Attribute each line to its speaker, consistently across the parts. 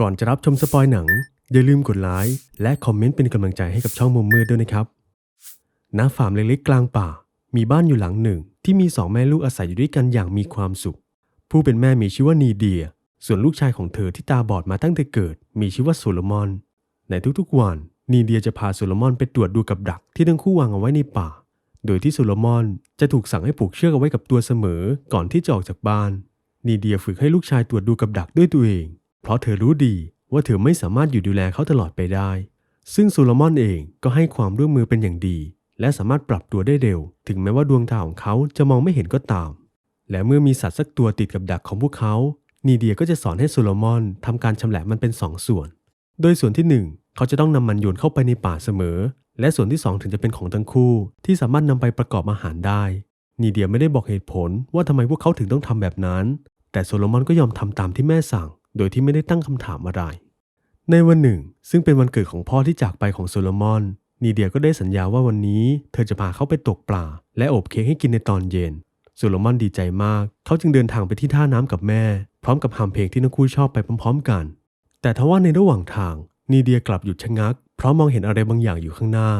Speaker 1: ก่อนจะรับชมสปอยหนัง อย่าลืมกดไลค์และคอมเมนต์เป็นกำลังใจให้กับช่องมุมมืดด้วยนะครับณฟาร์มเล็กๆกลางป่า มีบ้านอยู่หลังหนึ่ง ที่มีสองแม่ลูกอาศัยอยู่ด้วยกันอย่างมีความสุข ผู้เป็นแม่มีชื่อว่านีเดีย ส่วนลูกชายของเธอที่ตาบอดมาตั้งแต่เกิด มีชื่อว่าโซโลมอน ในทุกๆวันนีเดียจะพาโซโลมอนไปตรวจดูกับดักที่ทั้งคู่วางเอาไว้ในป่า โดยที่โซโลมอนจะถูกสั่งให้ผูกเชือกเอาไว้กับตัวเสมอ ก่อนที่จะออกจากบ้านนีเดียฝึกให้ลูกชายตรวจดูกับดักด้วยตัวเอง เพราะเธอรู้ดีว่าเธอไม่สามารถอยู่ดูแลเขาตลอดไปได้ ซึ่งซโลมอนเองก็ให้ความร่วมมือเป็นอย่างดี และสามารถปรับตัวได้เร็ว ถึงแม้ว่าดวงตาของเขาจะมองไม่เห็นก็ตาม และเมื่อมีสัตว์สักตัวติดกับดักของพวกเขา นีเดียก็จะสอนให้ซโลมอนทำการชำแหละมันเป็นสองส่วน โดยส่วนที่หนึ่งเขาจะต้องนำมันโยนเข้าไปในป่าเสมอ และส่วนที่สองถึงจะเป็นของทั้งคู่ ที่สามารถนำไปประกอบอาหารได้ นีเดียไม่ได้บอกเหตุผลว่าทำไมพวกเขาถึงต้องทำแบบนั้น แต่โซโลมอนก็ยอมทำตามที่แม่สั่ง โดยที่ไม่ได้ตั้งคำถามอะไร ในวันหนึ่ง ซึ่งเป็นวันเกิดของพ่อที่จากไปของโซโลมอน นีเดียก็ได้สัญญาว่าวันนี้ เธอจะพาเขาไปตกปลา และอบเค้กให้กินในตอนเย็นโซโลมอนดีใจมาก เขาจึงเดินทางไปที่ท่าน้ำกับแม่ พร้อมกับฮัมเพลงที่ทั้งคู่ชอบไปพร้อม ๆ กัน แต่ทว่าในระหว่างทาง นีเดียกลับหยุดชะงัก เพราะมองเห็นอะไรบางอย่างอยู่ข้างหน้า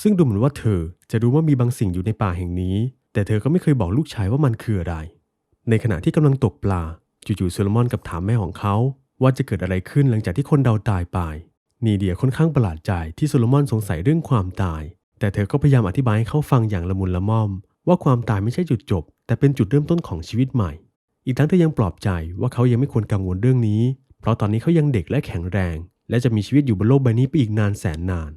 Speaker 1: ซึ่งดูเหมือนว่าเธอจะรู้ว่ามีบางสิ่งอยู่ในป่าแห่งนี้ แต่เธอก็ไม่เคยบอกลูกชายว่ามันคืออะไร ในขณะที่กำลังตกปลา จู่ๆซโลมอนกับถามแม่ของเขา ว่าจะเกิดอะไรขึ้นหลังจากที่คนเดาตายไป นีเดียค่อนข้างประหลาดใจที่ซโลมอนสงสัยเรื่องความตาย แต่เธอก็พยายามอธิบายให้เขาฟังอย่างละมุนละม่อม ว่าความตายไม่ใช่จุดจบ แต่เป็นจุดเริ่มต้นของชีวิตใหม่ อีกทั้งเธอยังปลอบใจว่าเขายังไม่ควรกังวลเรื่องนี้ เพราะตอนนี้เขายังเด็กและแข็งแรง และจะมีชีวิตอยู่บนโลกใบนี้ไปอีกนานแสนนาน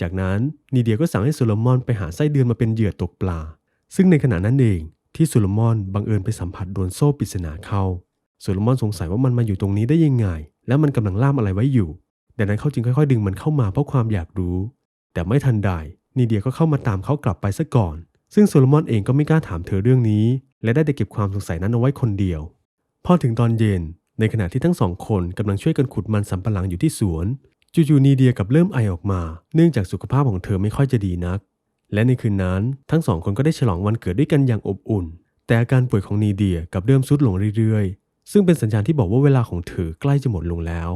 Speaker 1: จากนั้นนีเดียก็สั่งให้โซโลมอนไปหาไส้เดือนมาเป็นเหยื่อตกปลา ซึ่งในขณะนั้นเองที่โซโลมอนบังเอิญไปสัมผัสโดนโซ่ปริศนาเข้า โซโลมอนสงสัยว่ามันมาอยู่ตรงนี้ได้ยังไง และมันกำลังล่ามอะไรไว้อยู่ ดังนั้นเขาจึงค่อยๆ ดึงมันเข้ามาเพราะความอยากรู้ แต่ไม่ทันใดนีเดียก็เข้ามาตามเขากลับไปซะก่อน ซึ่งโซโลมอนเองก็ไม่กล้าถามเธอเรื่องนี้ และได้แต่เก็บความสงสัยนั้นเอาไว้คนเดียว พอถึงตอนเย็น ในขณะที่ทั้งสองคนกำลังช่วยกันขุดมันสำปะหลังอยู่ที่สวน จู่ๆนีเดียกับเริ่มไอออกมา เนื่องจากสุขภาพของเธอไม่ค่อยจะดีนัก และในคืนนั้นทั้งสองคนก็ได้ฉลองวันเกิดด้วยกันอย่างอบอุ่น แต่อาการป่วยของนีเดียกับเริ่มทรุดลงเรื่อยๆ ซึ่งเป็นสัญญาณที่บอกว่าเวลาของเธอใกล้จะหมดลงแล้ว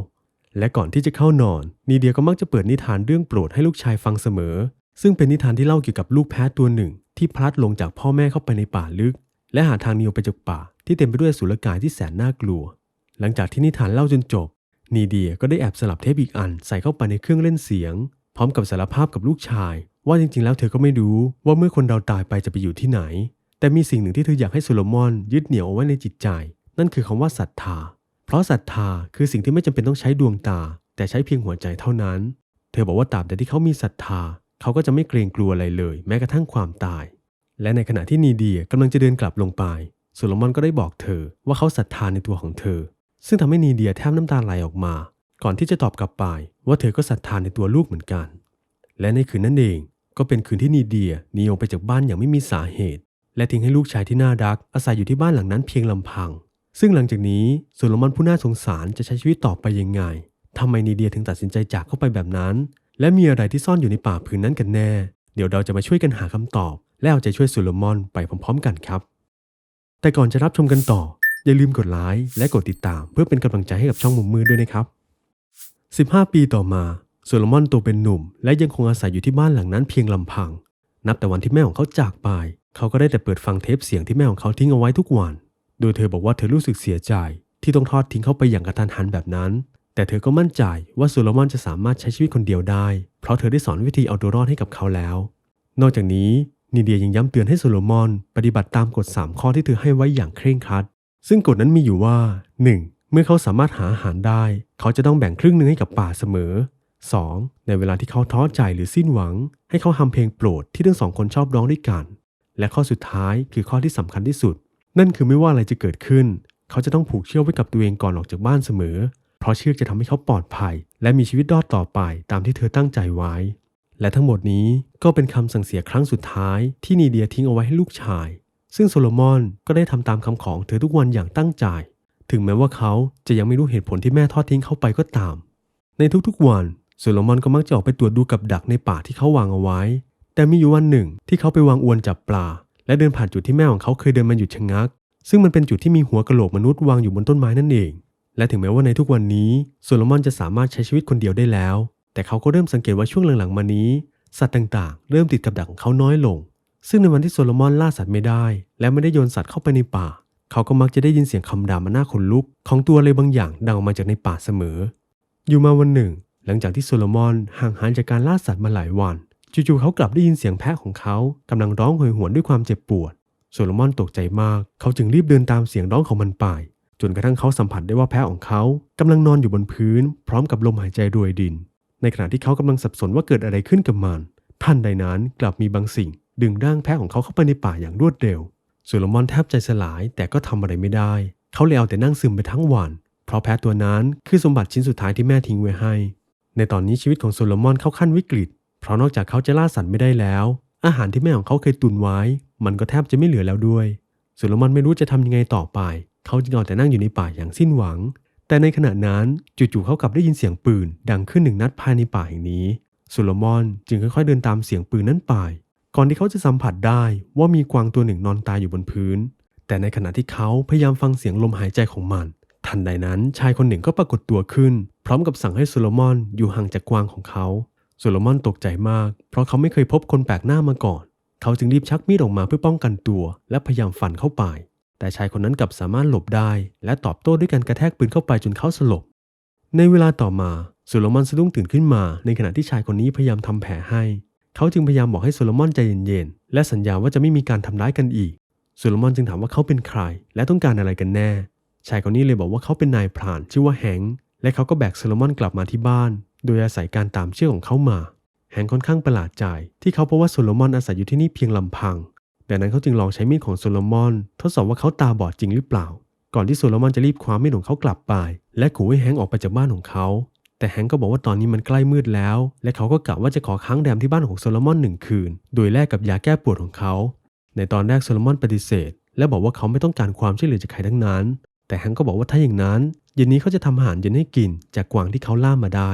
Speaker 1: และก่อนที่จะเข้านอน นีเดียก็มักจะเปิดนิทานเรื่องโปรดให้ลูกชายฟังเสมอ ซึ่งเป็นนิทานที่เล่าเกี่ยวกับลูกแพะตัวหนึ่ง ที่พลัดลงจากพ่อแม่เข้าไปในป่าลึก และหาทางหนีออกไปจากป่า ที่เต็มไปด้วยสุรกายที่แสนน่ากลัว หลังจากที่นิทานเล่าจนจบ นีเดียก็ได้แอบสลับเทปอีกอันใส่เข้าไปในเครื่องเล่นเสียง พร้อมกับสารภาพกับลูกชาย ว่าจริงๆ แล้วเธอก็ไม่รู้ว่าเมื่อคนเราตายไปจะไปอยู่ที่ไหน แต่มีสิ่งหนึ่งที่เธออยากให้โซโลมอนยึดเหนี่ยวเอาไว้ในจิตใจ นั่นคือคำว่าศรัทธา เพราะศรัทธาคือสิ่งที่ไม่จำเป็นต้องใช้ดวงตา แต่ใช้เพียงหัวใจเท่านั้น เธอบอกว่าตราบใดที่เขามีศรัทธา เขาก็จะไม่เกรงกลัวอะไรเลย แม้กระทั่งความตาย และในขณะที่นีเดียกำลังจะเดินกลับลงไปโซโลมอนก็ได้บอกเธอว่าเขาศรัทธาในตัวของเธอ ซึ่งทำให้นีเดียแทบน้ำตาไหลออกมา ก่อนที่จะตอบกลับไป ว่าเธอก็ศรัทธาในตัวลูกเหมือนกัน และในคืนนั้นเองก็เป็นคืนที่นีเดียหนีออกไปจากบ้านอย่างไม่มีสาเหตุ และทิ้งให้ลูกชายที่น่ารักอาศัยอยู่ที่บ้านหลังนั้นเพียงลำพัง ซึ่งหลังจากนี้โซโลมอนผู้น่าสงสารจะใช้ชีวิตต่อไปยังไงทำไมนีเดียถึงตัดสินใจจากเข้าไปแบบนั้น และมีอะไรที่ซ่อนอยู่ในป่าผืนนั้นกันแน่ เดี๋ยวเราจะมาช่วยกันหาคำตอบ และเอาใจช่วยโซโลมอนไปพร้อมๆ กันครับ แต่ก่อนจะรับชมกันต่อ อย่าลืมกดไลค์และกดติดตาม เพื่อเป็นกำลังใจให้กับช่องมุมมือด้วยนะครับ 15 ปีต่อมาโซโลมอนโตเป็นหนุ่ม และยังคงอาศัยอยู่ที่บ้านหลังนั้นเพียงลำพัง นับแต่วันที่แม่ของเขาจากไป เขาก็ได้แต่เปิดฟังเทปเสียงที่แม่ของเขาทิ้งเอาไว้ทุกวัน โดยเธอบอกว่าเธอรู้สึกเสียใจที่ต้องทอดทิ้งเขาไปอย่างกระทันหันแบบนั้น แต่เธอก็มั่นใจว่าซโลมอนจะสามารถใช้ชีวิตคนเดียวได้ เพราะเธอได้สอนวิธีเอาตัวรอดให้กับเขาแล้ว นอกจากนี้นีเดียยังย้ำเตือนให้ซโลมอน ปฏิบัติตามกฎ 3 ข้อที่เธอให้ไว้อย่างเคร่งครัด ซึ่งกฎนั้นมีอยู่ว่า 1. เมื่อเขาสามารถหาอาหารได้ เขาจะต้องแบ่งครึ่งหนึ่งให้กับป่าเสมอ 2. ในเวลาที่เขาท้อใจหรือสิ้นหวัง ให้เขาทำเพลงโปรดที่ทั้งสองคนชอบร้องด้วยกัน และข้อสุดท้ายคือข้อที่สำคัญที่สุด นั่นคือไม่ว่าอะไรจะเกิดขึ้น เขาจะต้องผูกเชือกไว้กับตัวเองก่อนออกจากบ้านเสมอ เพราะเชือกจะทำให้เขาปลอดภัย และมีชีวิตรอดต่อไปตามที่เธอตั้งใจไว้ และทั้งหมดนี้ก็เป็นคำสั่งเสียครั้งสุดท้ายที่นีเดียทิ้งเอาไว้ให้ลูกชาย ซึ่งโซโลมอนก็ได้ทำตามคำของเธอทุกวันอย่างตั้งใจ ถึงแม้ว่าเขาจะยังไม่รู้เหตุผลที่แม่ทอดทิ้งเขาไปก็ตาม ในทุกๆวันโซโลมอนก็มักจะออกไปตรวจดูกับดักในป่าที่เขาวางเอาไว้ แต่มีอยู่วันหนึ่งที่เขาไปวางอวนจับปลา และเดินผ่านจุดที่แม่ของเขาเคยเดินมาหยุดชะงัก ซึ่งมันเป็นจุดที่มีหัวกะโหลกมนุษย์วางอยู่บนต้นไม้นั่นเอง และถึงแม้ว่าในทุกวันนี้โซโลมอนจะสามารถใช้ชีวิตคนเดียวได้แล้ว แต่เขาก็เริ่มสังเกตว่าช่วงหลังๆมานี้ สัตว์ต่างๆ เริ่มติดกับดักของเขาน้อยลง ซึ่งในวันที่โซโลมอนล่าสัตว์ไม่ได้ และไม่ได้โยนสัตว์เข้าไปในป่า เขาก็มักจะได้ยินเสียงคำด่ามาหน้าขนลุก ของตัวอะไรบางอย่างดังออกมาจากในป่าเสมอ อยู่มาวันหนึ่ง หลังจากที่โซโลมอนห่างหายจากการล่าสัตว์มาหลายวัน จู่ๆเขากลับได้ยินเสียงแพะของเขากำลังร้องโหยหวนด้วยความเจ็บปวด โซโลมอนตกใจมาก เขาจึงรีบเดินตามเสียงร้องของมันไป จนกระทั่งเขาสัมผัสได้ว่าแพะของเขากำลังนอนอยู่บนพื้น พร้อมกับลมหายใจรวยดิน ในขณะที่เขากำลังสับสนว่าเกิดอะไรขึ้นกับมันทันใดนั้นกลับมีบางสิ่ง ดึงร่างแพะของเขาเข้าไปในป่าอย่างรวดเร็ว โซโลมอนแทบใจสลายแต่ก็ทำอะไรไม่ได้ เขาเลยเอาแต่นั่งซึมไปทั้งวัน เพราะแพะตัวนั้นคือสมบัติชิ้นสุดท้ายที่แม่ทิ้งไว้ให้ ในตอนนี้ชีวิตของโซโลมอนเข้าขั้นวิกฤต เพราะนอกจากเขาจะล่าสัตว์ไม่ได้แล้ว อาหารที่แม่ของเขาเคยตุนไว้ มันก็แทบจะไม่เหลือแล้วด้วยโซโลมอนไม่รู้จะทำยังไงต่อไป เขาจึงเอาแต่นั่งอยู่ในป่าอย่างสิ้นหวัง แต่ในขณะนั้นจู่ๆเขากลับได้ยินเสียงปืน ดังขึ้นหนึ่งนัดภายในป่าแห่งนี้โซโลมอนจึงค่อยๆเดินตามเสียงปืนนั้นไป ก่อนที่เขาจะสัมผัสได้ว่ามีกวางตัวหนึ่งนอนตายอยู่บนพื้น แต่ในขณะที่เขาพยายามฟังเสียงลมหายใจของมัน ทันใดนั้นชายคนหนึ่งก็ปรากฏตัวขึ้น พร้อมกับสั่งให้โซโลมอนอยู่ห่างจากกวางของเขา โซโลมอนตกใจมาก เพราะเขาไม่เคยพบคนแปลกหน้ามาก่อน เขาจึงรีบชักมีดออกมาเพื่อป้องกันตัว และพยายามฟันเข้าไป แต่ชายคนนั้นกลับสามารถหลบได้ และตอบโต้ด้วยการกระแทกปืนเข้าไปจนเขาสลบ ในเวลาต่อมาโซโลมอนสะดุ้งตื่นขึ้นมา ในขณะที่ชายคนนี้พยายามทำแผลให้ เขาจึงพยายามบอกให้โซโลมอนใจเย็นๆ และสัญญาว่าจะไม่มีการทำร้ายกันอีก โซโลมอนจึงถามว่าเขาเป็นใคร และต้องการอะไรกันแน่ ชายคนนี้เลยบอกว่าเขาเป็นนายพรานชื่อว่าแฮงและเขาก็แบกโซโลมอนกลับมาที่บ้าน โดยอาศัยการตามเชื่อของเขามา แฮงค่อนข้างประหลาดใจที่เขาพบว่าโซโลมอนอาศัยอยู่ที่นี่เพียงลำพังดังนั้นเขาจึงลองใช้มีดของโซโลมอน ทดสอบว่าเขาตาบอดจริงหรือเปล่า ก่อนที่โซโลมอนจะรีบคว้ามีดของเขากลับไป และขู่ให้แฮงออกไปจากบ้านของเขา แต่แฮงก็บอกว่าตอนนี้มันใกล้มืดแล้ว และเขาก็กะว่าจะขอค้างแรมที่บ้านของโซโลมอนหนึ่งคืน โดยแลกกับยาแก้ปวดของเขา ในตอนแรกโซโลมอนปฏิเสธ และบอกว่าเขาไม่ต้องการความช่วยเหลือจากใครทั้งนั้น แต่แฮงก์ก็บอกว่าถ้าอย่างนั้นเย็นนี้เขาจะทำอาหารเย็นให้กินจากกวางที่เขาล่ามาได้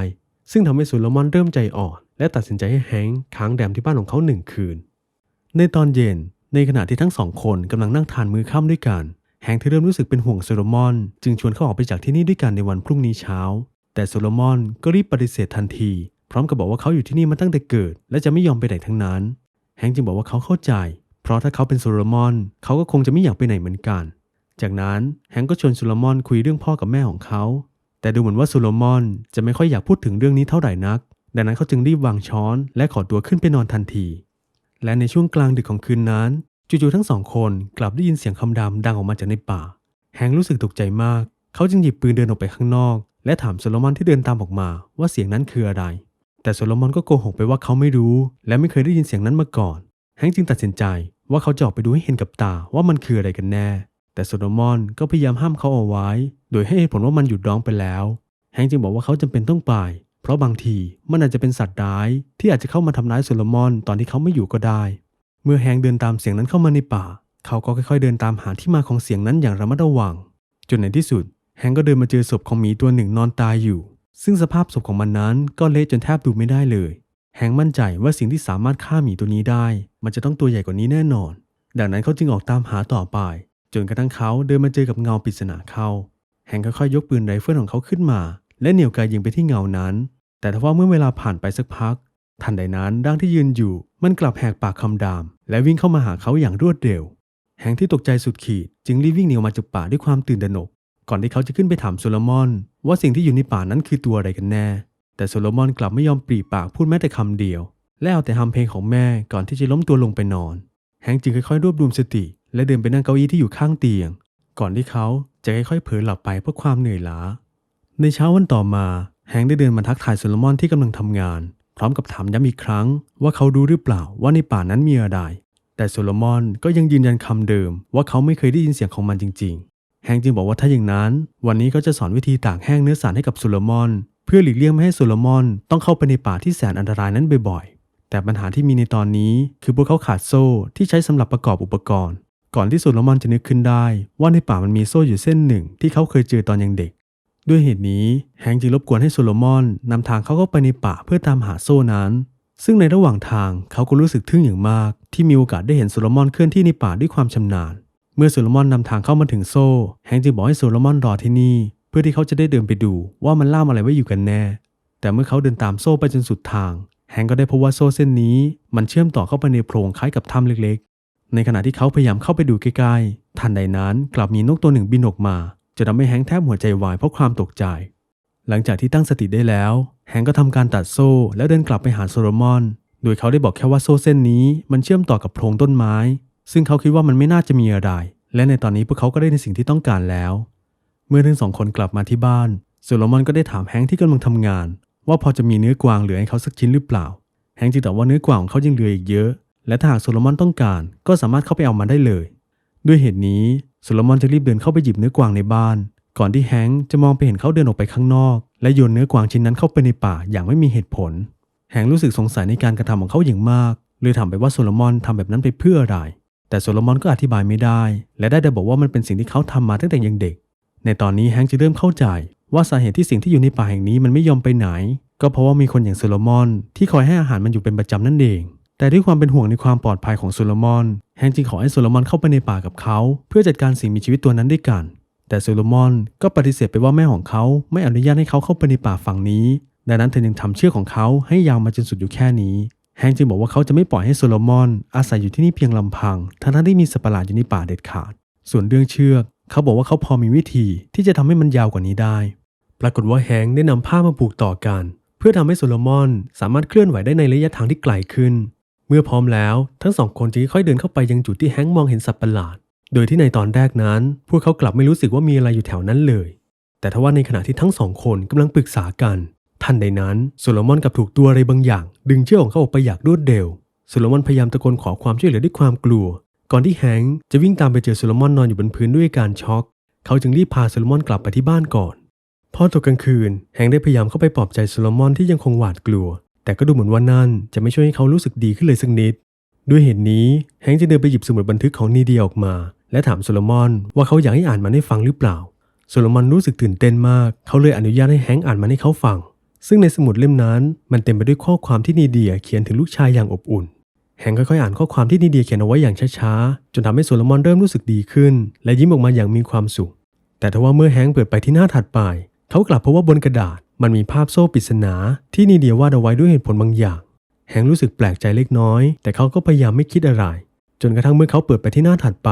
Speaker 1: ซึ่งทำให้ซโลมอนเริ่มใจอ่อน และตัดสินใจให้แฮงก์ค้างแรมที่บ้านของเขาหนึ่งคืน ในตอนเย็นในขณะที่ทั้งสองคนกำลังนั่งทานมื้อค่ำด้วยกัน แฮงก์ที่เริ่มรู้สึกเป็นห่วงโซโลมอน จึงชวนเขาออกไปจากที่นี่ด้วยกันในวันพรุ่งนี้เช้า แต่โซโลมอนก็รีบปฏิเสธทันที พร้อมกับบอกว่าเขาอยู่ที่นี่มาตั้งแต่เกิด และจะไม่ยอมไปไหนทั้งนั้น แฮงก์จึงบอกว่าเขาเข้าใจ เพราะถ้าเขาเป็นโซโลมอน เขาก็คงจะไม่อยากไปไหนเหมือนกัน จากนั้นแฮงก์ก็ชวนโซโลมอนคุยเรื่องพ่อกับแม่ของเขา แต่ดูเหมือนว่าโซโลมอนจะไม่ค่อยอยากพูดถึงเรื่องนี้เท่าไหร่นัก ดังนั้นเขาจึงรีบวางช้อน และขอตัวขึ้นไปนอนทันที และในช่วงกลางดึกของคืนนั้น จู่ๆทั้งสองคนกลับได้ยินเสียงคำรามดังออกมาจากในป่า แฮงรู้สึกตกใจมาก เขาจึงหยิบปืนเดินออกไปข้างนอก และถามโซโลมอนที่เดินตามออกมาว่าเสียงนั้นคืออะไร แต่โซโลมอนก็โกหกไปว่าเขาไม่รู้ และไม่เคยได้ยินเสียงนั้นมาก่อน แฮงจึงตัดสินใจว่าเขาจะออกไปดูให้เห็นกับตาว่ามันคืออะไรกันแน่ แต่โซโลมอนก็พยายามห้ามเขาเอาไว้ โดยให้เหตุผลว่ามันหยุดร้องไปแล้ว แฮงจึงบอกว่าเขาจำเป็นต้องไป เพราะบางทีมันอาจจะเป็นสัตว์ร้าย ที่อาจจะเข้ามาทำร้ายโซโลมอนตอนที่เขาไม่อยู่ก็ได้ เมื่อแฮงเดินตามเสียงนั้นเข้ามาในป่า เขาก็ค่อยๆเดินตามหาที่มาของเสียงนั้นอย่างระมัดระวัง จนในที่สุด แฮงก็เดินมาเจอศพของหมีตัวหนึ่งนอนตายอยู่ ซึ่งสภาพศพของมันนั้นก็เละจนแทบดูไม่ได้เลย แฮงมั่นใจว่าสิ่งที่สามารถฆ่าหมีตัวนี้ได้ มันจะต้องตัวใหญ่กว่านี้แน่นอน ดังนั้นเขาจึงออกตามหาต่อไป จนกระทั่งเขาเดินมาเจอกับเงาปริศนาเข้า แฮงก์ค่อยๆยกปืนไรเฟิลของเขาขึ้นมา และเหนี่ยวไกยิงไปที่เงานั้น แต่ทว่าเมื่อเวลาผ่านไปสักพัก ทันใดนั้นร่างที่ยืนอยู่ มันกลับแหกปากคำราม และวิ่งเข้ามาหาเขาอย่างรวดเร็ว แฮงก์ที่ตกใจสุดขีดจึงรีบวิ่งหนีออกมาจากป่าด้วยความตื่นตระหนก ก่อนที่เขาจะขึ้นไปถามโซโลมอน ว่าสิ่งที่อยู่ในป่านั้นคือตัวอะไรกันแน่ แต่โซโลมอนกลับไม่ยอมปรีปากพูดแม้แต่คำเดียว และเอาแต่ทำเพลงของแม่ก่อนที่จะล้มตัวลงไปนอน แฮงจึงค่อยๆรวบรวมสติ และเดินไปนั่งเก้าอี้ที่อยู่ข้างเตียง ก่อนที่เขาจะค่อยๆเผลอหลับไปเพราะความเหนื่อยล้า ในเช้าวันต่อมาแฮงได้เดินมาทักทายโซโลมอนที่กำลังทำงาน พร้อมกับถามย้ำอีกครั้ง ว่าเขารู้หรือเปล่าว่าในป่านั้นมีอะไร แต่โซโลมอนก็ยังยืนยันคำเดิม ว่าเขาไม่เคยได้ยินเสียงของมันจริง ๆ แฮงจึงบอกว่าถ้าอย่างนั้น วันนี้เขาจะสอนวิธีตากแห้งเนื้อสัตว์ให้กับโซโลมอน เพื่อหลีกเลี่ยงไม่ให้โซโลมอนต้องเข้าไปในป่าที่แสนอันตรายนั้นบ่อยๆ แต่ปัญหาที่มีในตอนนี้คือพวกเขาขาดโซ่ที่ใช้สำหรับประกอบอุปกรณ์ ก่อนที่โซโลมอนจะนึกขึ้นได้ ว่าในป่ามันมีโซ่อยู่เส้นหนึ่งที่เขาเคยเจอตอนยังเด็ก ด้วยเหตุนี้แฮงจึงรบกวนให้โซโลมอนนำทางเขาเข้าไปในป่าเพื่อตามหาโซ่นั้น ซึ่งในระหว่างทางเขาก็รู้สึกทึ่งอย่างมาก ที่มีโอกาสได้เห็นโซโลมอนเคลื่อนที่ในป่าด้วยความชำนาญ เมื่อโซโลมอนนำทางเข้ามาถึงโซ่แฮงจึงบอกให้โซโลมอนรอที่นี่ เพื่อที่เขาจะได้เดินไปดูว่ามันล่ามอะไรไว้อยู่กันแน่ แต่เมื่อเขาเดินตามโซ่ไปจนสุดทางแฮงก็ได้พบว่าโซ่เส้นนี้มันเชื่อมต่อเข้าไปในโพรงคล้ายกับถ้ำเล็ก ในขณะที่เขาพยายามเข้าไปดูใกล้ๆ ทันใดนั้นกลับมีนกตัวหนึ่งบินออกมาจนทำให้แฮงแทบหัวใจวายเพราะความตกใจ หลังจากที่ตั้งสติได้แล้ว แฮงก็ทำการตัดโซ่แล้วเดินกลับไปหาโซโลมอน โดยเขาได้บอกแค่ว่าโซ่เส้นนี้มันเชื่อมต่อกับโพรงต้นไม้ ซึ่งเขาคิดว่ามันไม่น่าจะมีอะไร และในตอนนี้พวกเขาก็ได้ในสิ่งที่ต้องการแล้ว เมื่อทั้งสองคนกลับมาที่บ้านโซโลมอนก็ได้ถามแฮงที่กำลังทำงาน ว่าพอจะมีเนื้อกวางเหลือให้เขาสักชิ้นหรือเปล่า แฮงจึงตอบว่าเนื้อกวางของเขายังเหลืออีกเยอะ และถ้าหากโซโลมอนต้องการก็สามารถเข้าไปเอามาได้เลย ด้วยเหตุนี้โซโลมอนจึงรีบเดินเข้าไปหยิบเนื้อกวางในบ้าน ก่อนที่แฮงค์จะมองไปเห็นเขาเดินออกไปข้างนอก และโยนเนื้อกวางชิ้นนั้นเข้าไปในป่าอย่างไม่มีเหตุผล แฮงค์รู้สึกสงสัยในการกระทำของเขาอย่างมากเลยถามไปว่าโซโลมอนทำแบบนั้นไปเพื่ออะไร แต่โซโลมอนก็อธิบายไม่ได้ และได้แต่บอกว่ามันเป็นสิ่งที่เขาทำมาตั้งแต่ยังเด็ก ในตอนนี้แฮงค์จะเริ่มเข้าใจ ว่าสาเหตุที่สิ่งที่อยู่ในป่าแห่งนี้มันไม่ยอมไปไหน ก็เพราะว่ามีคนอย่างโซโลมอนที่คอยให้อาหารมันอยู่เป็นประจำนั่นเอง แต่ด้วยความเป็นห่วงในความปลอดภัยของโซโลมอน แฮงจึงขอให้โซโลมอนเข้าไปในป่ากับเขา เพื่อจัดการสิ่งมีชีวิตตัวนั้นด้วยกัน แต่โซโลมอนก็ปฏิเสธไปว่าแม่ของเขาไม่อนุญาตให้เขาเข้าไปในป่าฝั่งนี้ ดังนั้นเธอยังทำเชือกของเขาให้ยาวมาจนสุดอยู่แค่นี้ แฮงจึงบอกว่าเขาจะไม่ปล่อยให้โซโลมอนอาศัยอยู่ที่นี่เพียงลำพัง ทั้งๆที่มีสัตว์ประหลาดอยู่ในป่าเด็ดขาด ส่วนเรื่องเชือก เขาบอกว่าเขาพอมีวิธีที่จะทำให้มันยาวกว่านี้ได้ ปรากฏว่าแฮงได้นำผ้ามาผูกต่อกัน เพื่อทำให้โซโลมอนสามารถเคลื่อนไหวได้ในระยะทางที่ไกลขึ้น เมื่อพร้อมแล้วทั้งสองคนจึงค่อยเดินเข้าไปยังจุดที่แฮงมองเห็นสัตว์ประหลาด โดยที่ในตอนแรกนั้น พวกเขากลับไม่รู้สึกว่ามีอะไรอยู่แถวนั้นเลย แต่ทว่าในขณะที่ทั้งสองคนกำลังปรึกษากัน ทันใดนั้นโซโลมอนกับถูกตัวอะไรบางอย่าง ดึงเชือกของเขาออกไปอย่างรวดเร็วโซโลมอนพยายามตะโกนขอความช่วยเหลือด้วยความกลัว ก่อนที่แฮงจะวิ่งตามไปเจอโซโลมอนนอนอยู่บนพื้นด้วยการช็อก เขาจึงรีบพาโซโลมอนกลับไปที่บ้านก่อนพอตกกลางคืนแฮงได้พยายามเข้าไปปลอบใจโซโลมอนที่ยังคงหวาดกลัว แต่ก็ดูเหมือนว่านั่นจะไม่ช่วยให้เขารู้สึกดีขึ้นเลยสักนิด ด้วยเหตุนี้แฮงค์จึงเดินไปหยิบสมุดบันทึกของนีเดียออกมา และถามโซโลมอนว่าเขาอยากให้อ่านมันให้ฟังหรือเปล่า โซโลมอนรู้สึกตื่นเต้นมาก เขาเลยอนุญาตให้แฮงค์อ่านมันให้เขาฟัง ซึ่งในสมุดเล่มนั้นมันเต็มไปด้วยข้อความที่นีเดียเขียนถึงลูกชายอย่างอบอุ่น แฮงค์ค่อยๆอ่านข้อความที่นีเดียเขียนเอาไว้อย่างช้าๆ จนทำให้โซโลมอนเริ่มรู้สึกดีขึ้น และยิ้มออกมาอย่างมีความสุข แต่ทว่าเมื่อแฮงค์เปิดไปที่หน้าถัดไป เขากลับพบว่าบนกระดาษ มันมีภาพโซ่ปริศนาที่นีเดียวาดเอาไว้ด้วยเหตุผลบางอย่าง แฮงรู้สึกแปลกใจเล็กน้อย แต่เขาก็พยายามไม่คิดอะไร จนกระทั่งเมื่อเขาเปิดไปที่หน้าถัดไป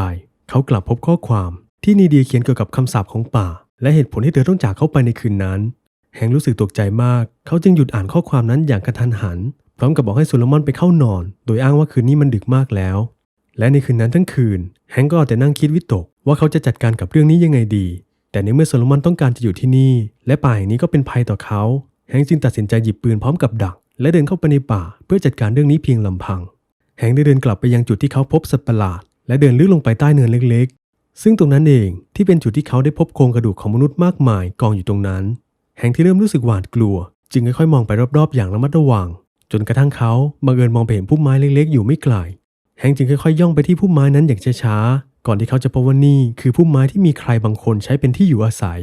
Speaker 1: เขากลับพบข้อความ ที่นีเดียเขียนเกี่ยวกับคำสาปของป่า และเหตุผลที่เธอต้องจากเขาไปในคืนนั้น แฮงรู้สึกตกใจมาก เขาจึงหยุดอ่านข้อความนั้นอย่างกระทันหัน พร้อมกับบอกให้โซโลมอนไปเข้านอน โดยอ้างว่าคืนนี้มันดึกมากแล้ว และในคืนนั้นทั้งคืน แฮงก์ก็เอาแต่นั่งคิดวิตกว่าเขาจะจัดการกับเรื่องนี้ยังไงดี แต่ในเมื่อโซโลมอนต้องการจะอยู่ที่นี่ และป่าแห่งนี้ก็เป็นภัยต่อเขา แฮงจึงตัดสินใจหยิบปืนพร้อมกับดัก และเดินเข้าไปในป่าเพื่อจัดการเรื่องนี้เพียงลำพัง แฮงได้เดินกลับไปยังจุดที่เขาพบสัตว์ประหลาด และเดินลึกลงไปใต้เนินเล็กๆ ซึ่งตรงนั้นเองที่เป็นจุดที่เขาได้พบโครงกระดูกของมนุษย์มากมายกองอยู่ตรงนั้น แฮงที่เริ่มรู้สึกหวาดกลัว จึงค่อยๆมองไปรอบๆ อย่างระมัดระวัง จนกระทั่งเขาบังเอิญมองไปเห็นพุ่มไม้เล็กๆ อยู่ไม่ไกล แฮงจึงค่อยๆย่องไปที่พุ่มไม้นั้นอย่างช้าๆ ก่อนที่เขาจะพบว่านี่คือพุ่มไม้ที่มีใครบางคนใช้เป็นที่อยู่อาศัย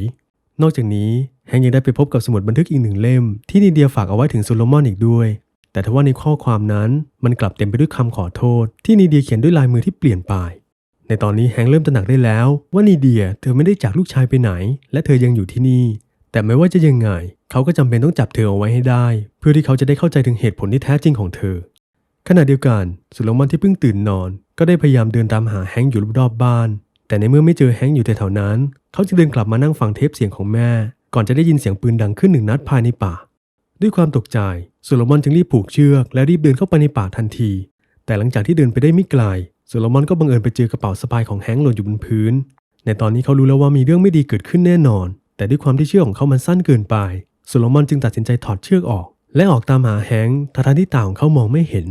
Speaker 1: นอกจากนี้แฮงยังได้ไปพบกับสมุดบันทึกอีกหนึ่งเล่ม ที่นีเดียฝากเอาไว้ถึงโซโลมอนอีกด้วย แต่ทว่าในข้อความนั้นมันกลับเต็มไปด้วยคำขอโทษ ที่นีเดียเขียนด้วยลายมือที่เปลี่ยนไป ในตอนนี้แฮงเริ่มตระหนักได้แล้วว่านีเดียเธอไม่ได้จากลูกชายไปไหน และเธอยังอยู่ที่นี่ แต่ไม่ว่าจะยังไง เขาก็จำเป็นต้องจับเธอเอาไว้ให้ได้ เพื่อที่เขาจะได้เข้าใจถึงเหตุผลที่แท้จริงของเธอ ขณะเดียวกันโซโลมอนที่เพิ่งตื่นนอน ก็ได้พยายามเดินตามหาแฮงค์อยู่รอบๆบ้าน แต่ในเมื่อไม่เจอแฮงค์อยู่แถวๆนั้น เขาจึงเดินกลับมานั่งฟังเทปเสียงของแม่ ก่อนจะได้ยินเสียงปืนดังขึ้นหนึ่งนัดภายในป่า ด้วยความตกใจโซโลมอนจึงรีบผูกเชือกและรีบเดินเข้าไปในป่าทันที แต่หลังจากที่เดินไปได้ไม่ไกลโซโลมอนก็บังเอิญไปเจอกระเป๋าสะพายของแฮงค์หล่นอยู่บนพื้น ในตอนนี้เขารู้แล้วว่ามีเรื่องไม่ดีเกิดขึ้นแน่นอน แต่ด้วยความที่เชือกของเขามันสั้นเกินไปโซโลมอนจึงตัดสินใจถอดเชือกออก และออกตามหาแฮงค์ทั้งที่ตาของเขามองไม่เห็น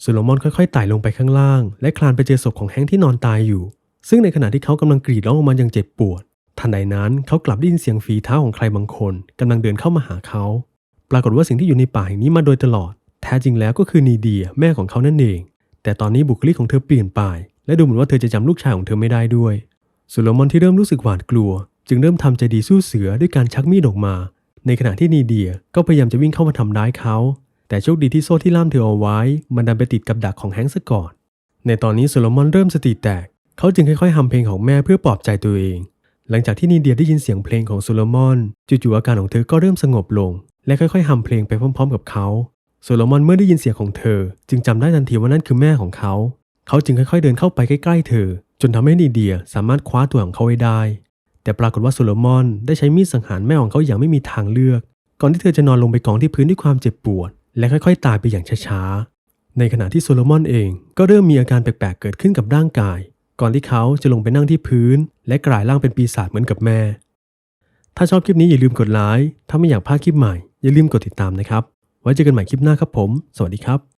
Speaker 1: โซโลมอนค่อยๆไต่ลงไปข้างล่าง และคลานไปเจอศพของแฮงค์ที่นอนตายอยู่ ซึ่งในขณะที่เขากำลังกรีดร้องออกมาอย่างเจ็บปวด ทันใดนั้นเขากลับได้ยินเสียงฝีเท้าของใครบางคนกำลังเดินเข้ามาหาเขา ปรากฏว่าสิ่งที่อยู่ในป่าแห่งนี้มาโดยตลอด แท้จริงแล้วก็คือนีเดียแม่ของเขานั่นเอง แต่ตอนนี้บุคลิกของเธอเปลี่ยนไป และดูเหมือนว่าเธอจะจำลูกชายของเธอไม่ได้ด้วยโซโลมอนที่เริ่มรู้สึกหวาดกลัว จึงเริ่มทำใจดีสู้เสือด้วยการชักมีดออกมา ในขณะที่นีเดียก็พยายามจะวิ่งเข้ามาทำร้ายเขา แต่โชคดีที่โซ่ที่ล่ามเธอเอาไว้ มันดันไปติดกับดักของแฮงค์ซะก่อน ในตอนนี้โซโลมอนเริ่มสติแตก เขาจึงค่อยๆทำเพลงของแม่เพื่อปลอบใจตัวเอง หลังจากที่นีเดียได้ยินเสียงเพลงของโซโลมอนจู่ๆอาการของเธอก็เริ่มสงบลง และค่อยๆฮัมเพลงไปพร้อม ๆ กับเขาโซโลมอนเมื่อได้ยินเสียงของเธอ จึงจำได้ทันทีว่านั่นคือแม่ของเขา เขาจึงค่อยๆเดินเข้าไปใกล้ๆเธอ จนทำให้นีเดียสามารถคว้าตัวของเขาไว้ได้ แต่ปรากฏว่าโซโลมอนได้ใช้มีดสังหารแม่ของเขาอย่างไม่มีทางเลือก ก่อนที่เธอจะนอนลงไปกองที่พื้นด้วยความเจ็บปวด และค่อยๆ ตายไปอย่างช้าๆ ในขณะที่โซโลมอนเองก็เริ่มมีอาการแปลกๆ เกิดขึ้นกับร่างกาย ก่อนที่เขาจะลงไปนั่งที่พื้น และกลายร่างเป็นปีศาจเหมือนกับแม่ ถ้าชอบคลิปนี้อย่าลืมกดไลค์ ถ้าไม่อยากพลาดคลิปใหม่อย่าลืมกดติดตามนะครับ ไว้เจอกันใหม่คลิปหน้าครับผม สวัสดีครับ